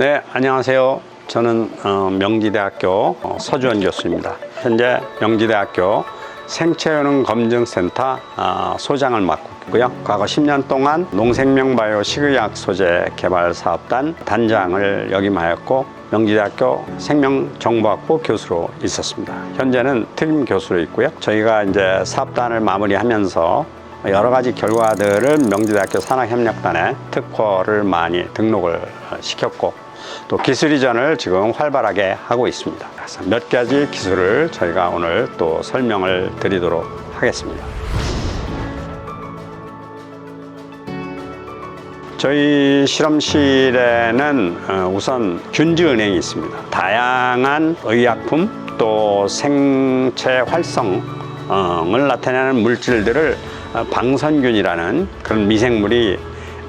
네, 안녕하세요. 저는 어, 명지대학교 어, 서주원 교수입니다. 현재 명지대학교 생체효능 검증센터 아, 소장을 맡고 있고요. 과거 10년 동안 농생명바이오 식의약 소재 개발 사업단 단장을 역임하였고 명지대학교 생명정보학부 교수로 있었습니다. 현재는 특임 교수로 있고요. 저희가 이제 사업단을 마무리하면서 여러 가지 결과들을 명지대학교 산학협력단에 특허를 많이 등록을 시켰고 또 기술 이전을 지금 활발하게 하고 있습니다. 그래서 몇 가지 기술을 저희가 오늘 또 설명을 드리도록 하겠습니다. 저희 실험실에는 어, 우선 균주은행이 있습니다. 다양한 의약품 또 생체 활성을 나타내는 물질들을 어, 방선균이라는 그런 미생물이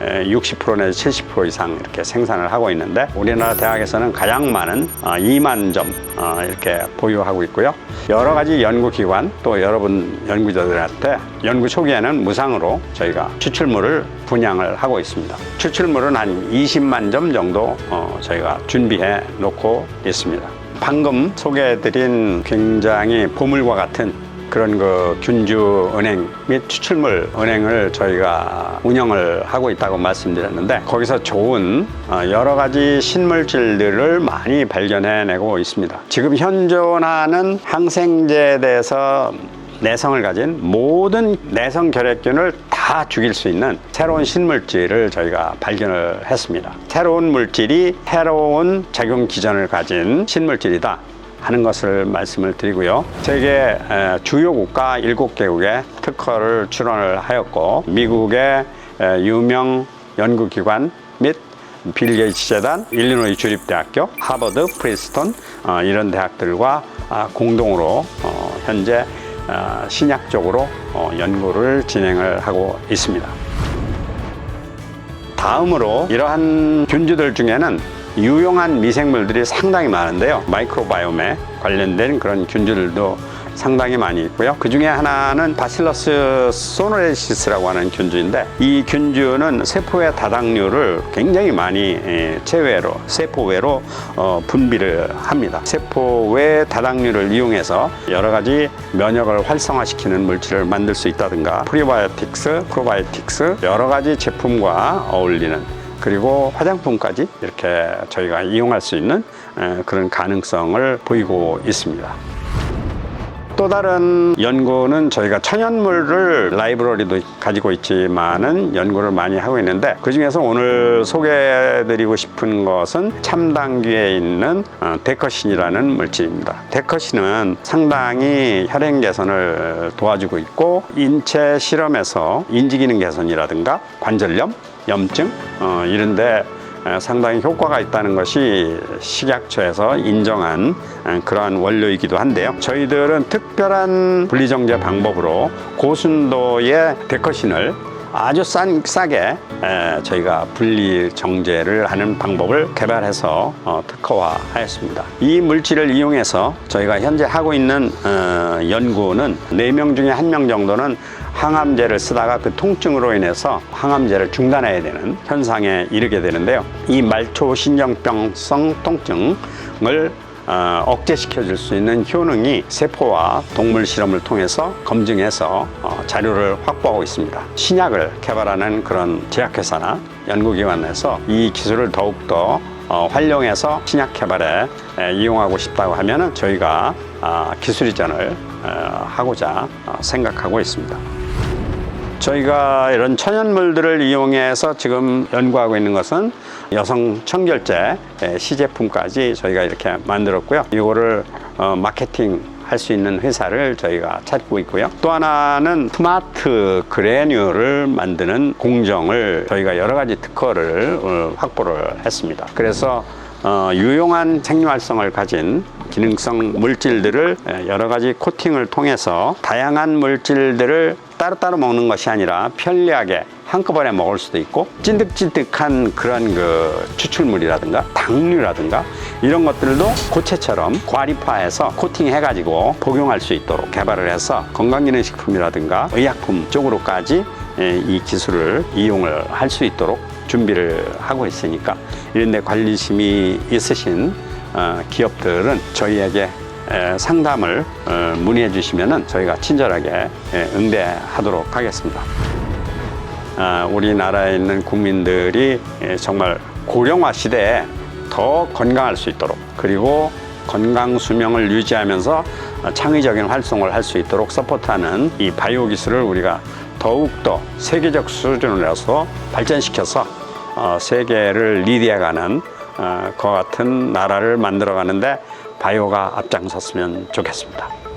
60% 내지 70% 이상 이렇게 생산을 하고 있는데 우리나라 대학에서는 가장 많은 2만 점 어, 이렇게 보유하고 있고요. 여러 가지 연구기관 또 여러분 연구자들한테 연구 초기에는 무상으로 저희가 추출물을 분양을 하고 있습니다. 추출물은 한 20만 점 정도 어, 저희가 준비해 놓고 있습니다. 방금 소개해드린 굉장히 보물과 같은 그런 그 균주 은행 및 추출물 은행을 저희가 운영을 하고 있다고 말씀드렸는데 거기서 좋은 어, 여러 가지 신물질들을 많이 발견해내고 있습니다. 지금 현존하는 항생제에 대해서 내성을 가진 모든 내성 결핵균을 다 죽일 수 있는 새로운 신물질을 저희가 발견을 했습니다. 새로운 물질이 새로운 작용 기전을 가진 신물질이다. 하는 것을 말씀을 드리고요. 세계 주요 국가 7개국에 특허를 출원을 하였고 미국의 유명 연구기관 및 빌 게이츠 재단, 일리노이 주립대학교, 하버드, 프리스톤 어, 이런 대학들과 아, 공동으로 어, 현재 어, 신약 적으로 연구를 진행을 하고 있습니다. 다음으로 이러한 균주들 중에는 유용한 미생물들이 상당히 많은데요. 마이크로바이옴에 관련된 그런 균주들도 상당히 많이 있고요. 그 중에 하나는 바실러스 소노레시스라고 하는 균주인데 이 균주는 세포의 다당류를 굉장히 많이 체외로 세포외로 어, 분비를 합니다. 세포 외 다당류를 이용해서 여러 가지 면역을 활성화시키는 물질을 만들 수 있다든가 프리바이오틱스, 프로바이오틱스 여러 가지 제품과 어울리는 그리고 화장품까지 이렇게 저희가 이용할 수 있는 그런 가능성을 보이고 있습니다. 또 다른 연구는 저희가 천연물을 라이브러리도 가지고 있지만은 연구를 많이 하고 있는데 그 중에서 오늘 소개해드리고 싶은 것은 참당귀에 있는 어, 데커신이라는 물질입니다. 데커신은 상당히 혈행 개선을 도와주고 있고 인체 실험에서 인지기능 개선이라든가 관절염, 염증 어, 이런데 상당히 효과가 있다는 것이 식약처에서 인정한 그러한 원료이기도 한데요. 저희들은 특별한 분리정제 방법으로 고순도의 데커신을 아주 싼, 싸게 에, 저희가 분리 정제를 하는 방법을 개발해서 어, 특허화하였습니다. 이 물질을 이용해서 저희가 현재 하고 있는 어, 연구는 네 명 중에 한 명 정도는 항암제를 쓰다가 그 통증으로 인해서 항암제를 중단해야 되는 현상에 이르게 되는데요. 이 말초 신경병성 통증을 어, 억제시켜 줄 수 있는 효능이 세포와 동물 실험을 통해서 검증해서 어, 자료를 확보하고 있습니다. 신약을 개발하는 그런 제약회사나 연구기관에서 이 기술을 더욱더 어, 활용해서 신약 개발에 에, 이용하고 싶다고 하면 저희가 아, 기술 이전을 어, 하고자 어, 생각하고 있습니다. 저희가 이런 천연물들을 이용해서 지금 연구하고 있는 것은 여성 청결제 시제품까지 저희가 이렇게 만들었고요. 이거를 어, 마케팅 할수 있는 회사를 저희가 찾고 있고요. 또 하나는 스마트 그래뉴를 만드는 공정을 저희가 여러 가지 특허를 어, 확보를 했습니다. 그래서 어, 유용한 생리활성을 가진 기능성 물질들을 여러 가지 코팅을 통해서 다양한 물질들을 따로따로 먹는 것이 아니라 편리하게 한꺼번에 먹을 수도 있고 찐득찐득한 그런 그 추출물이라든가 당류라든가 이런 것들도 고체처럼 과립화해서 코팅해가지고 복용할 수 있도록 개발을 해서 건강기능식품이라든가 의약품 쪽으로까지 이 기술을 이용을 할 수 있도록 준비를 하고 있으니까 이런 데 관심이 있으신 어, 기업들은 저희에게 에, 상담을 어, 문의해 주시면은 저희가 친절하게 예, 응대하도록 하겠습니다. 아, 우리나라에 있는 국민들이 예, 정말 고령화 시대에 더 건강할 수 있도록 그리고 건강 수명을 유지하면서 어, 창의적인 활동을 할 수 있도록 서포트하는 이 바이오 기술을 우리가 더욱더 세계적 수준으로서 발전시켜서 어, 세계를 리드해가는 어, 그 같은 나라를 만들어 가는데 바이오가 앞장섰으면 좋겠습니다.